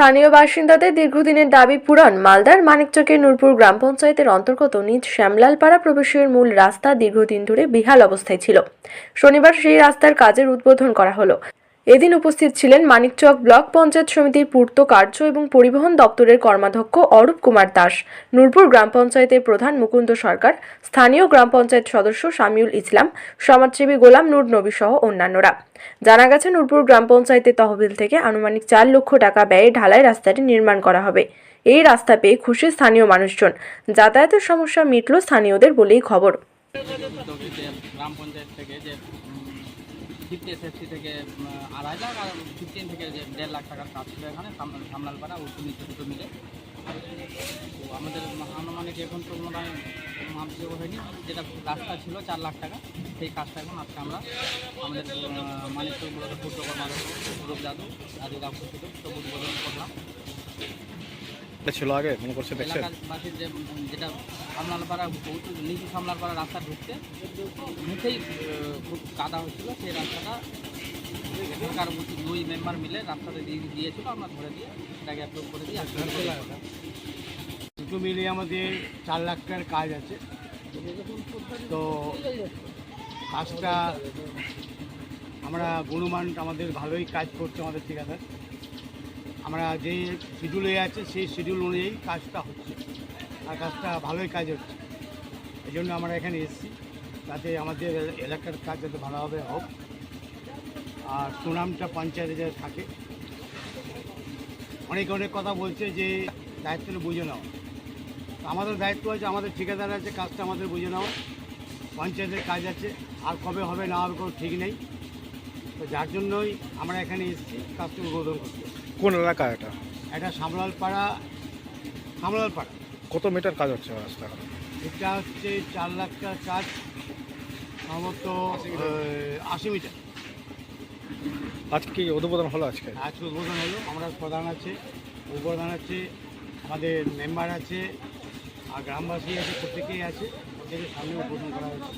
স্থানীয় বাসিন্দাদের দীর্ঘদিনের দাবি পূরণ। মালদার মানিকচকের নূরপুর গ্রাম পঞ্চায়েতের অন্তর্গত নিজ শ্যামলালপাড়া প্রবেশের মূল রাস্তা দীর্ঘদিন ধরে বিহাল অবস্থায় ছিল। শনিবার সেই রাস্তার কাজের উদ্বোধন করা হলো। এদিন উপস্থিত ছিলেন মানিকচক ব্লক পঞ্চায়েত সমিতির পূর্ত কার্য এবং পরিবহন দপ্তরের কর্মাধ্যক্ষ অরূপ কুমার দাস, নূরপুর গ্রাম পঞ্চায়েতের প্রধান মুকুন্দ সরকার, স্থানীয় গ্রাম পঞ্চায়েত সদস্য শামিউল ইসলাম, সমাজসেবী গোলাম নূর নবী সহ অন্যান্যরা। জানা গেছে, নূরপুর গ্রাম পঞ্চায়েতের তহবিল থেকে আনুমানিক চার লক্ষ টাকা ব্যয়ে ঢালাই রাস্তাটি নির্মাণ করা হবে। এই রাস্তা পেয়ে খুশি স্থানীয় মানুষজন। যাতায়াতের সমস্যা মিটল স্থানীয়দের বলেই খবর। ফিফটি এসএসসি থেকে আড়াই লাখ আর ফিফটিন থেকে যে দেড় লাখ টাকার কাজ ছিল এখানে সাম- সামলালপাড়া ও নিচে দুটো মিলে তো আমাদের আনুমানিক এখন তো মনে হয় মাপ দেওয়া হয়নি, যেটা কাজটা ছিল চার লাখ টাকা, সেই কাজটা এখন আজকে আমরা আমাদের মানিক মূলত কর্মাধ্যক্ষ সৌরভ যাদব রাজু গাবু ছিল তো উদ্বোধন করলাম। এটা ছিল আগে মনে করছে দেখছেন। এলাকাবাসীর যে যেটা সামলালপাড়া নিচু সামলালপাড়া রাস্তা ঢুকতে মুখেই আহ, খুব কাদা হচ্ছিল সেই রাস্তাটা এখানকার দুই মেম্বার মিলে রাস্তাটা দিয়ে দিয়েছিল আমরা ধরে দিয়ে এটাকে অ্যাপ্রুভ করে দিয়ে দুটো মিলিয়ে আমাদের চার লাখ টাকার কাজ আছে। তো কাজটা আমরা গুণমান আমাদের ভালোই কাজ করছে আমাদের ঠিকাদার। আমরা যে শিডিউলে আছে, সেই শিডিউল অনুযায়ী কাজটা হচ্ছে আর কাজটা ভালোই কাজ হচ্ছে। এই জন্য আমরা এখানে এসেছি। যাতে আমাদের এলাকার কাজ যাতে ভালোভাবে হোক। আর সুনামটা পঞ্চায়েতে যাতে থাকে। অনেক অনেক কথা বলছে যে দায়িত্বটা বুঝে নাও। আমাদের দায়িত্ব আছে, আমাদের ঠিকাদার আছে, কাজটা আমাদের বুঝে নেওয়া পঞ্চায়েতের কাজ আছে, আর কবে হবে না হবে কোনো ঠিক নেই। তো যার জন্যই আমরা এখানে এসেছি, কাজটা উদ্বোধন করতে। কোন এলাকা এটা? এটা সামলালপাড়া সামলালপাড়া কত মিটার কাজ হচ্ছে রাস্তা? এটা হচ্ছে চার লাখ টাকার কাজ সম্ভবত আশি মিটার। আজকে কি উদ্বোধন হলো আজকে? আজকে উদ্বোধন হলো আমরা প্রধান আছে। উদ্বোধন আছে আমাদের মেম্বার আছে আর গ্রামবাসী আছে প্রত্যেকেই আছে প্রত্যেকের সামনে উদ্বোধন করা হয়েছে